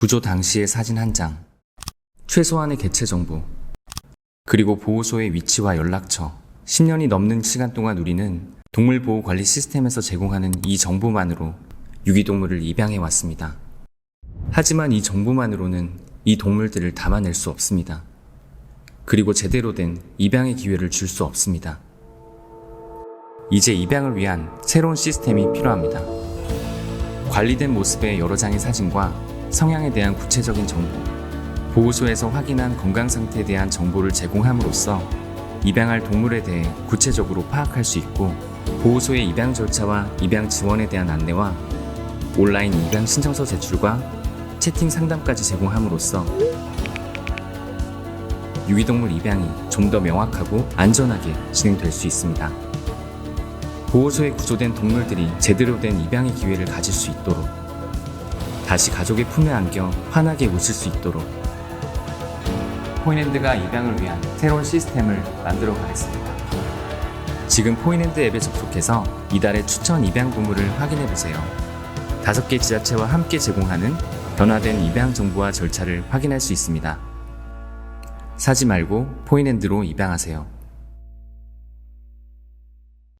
구조 당시의 사진 한 장, 최소한의 개체 정보, 그리고 보호소의 위치와 연락처. 10년이 넘는 시간 동안 우리는 동물보호관리 시스템에서 제공하는 이 정보만으로 유기동물을 입양해 왔습니다. 하지만 이 정보만으로는 이 동물들을 담아낼 수 없습니다. 그리고 제대로 된 입양의 기회를 줄 수 없습니다. 이제 입양을 위한 새로운 시스템이 필요합니다. 관리된 모습의 여러 장의 사진과 성향에 대한 구체적인 정보, 보호소에서 확인한 건강 상태에 대한 정보를 제공함으로써 입양할 동물에 대해 구체적으로 파악할 수 있고 보호소의 입양 절차와 입양 지원에 대한 안내와 온라인 입양 신청서 제출과 채팅 상담까지 제공함으로써 유기동물 입양이 좀 더 명확하고 안전하게 진행될 수 있습니다. 보호소에 구조된 동물들이 제대로 된 입양의 기회를 가질 수 있도록 다시 가족의 품에 안겨 환하게 웃을 수 있도록 포인핸드가 입양을 위한 새로운 시스템을 만들어 가겠습니다. 지금 포인핸드 앱에 접속해서 이달의 추천 입양 동물을 확인해 보세요. 다섯 개 지자체와 함께 제공하는 변화된 입양 정보와 절차를 확인할 수 있습니다. 사지 말고 포인핸드로 입양하세요.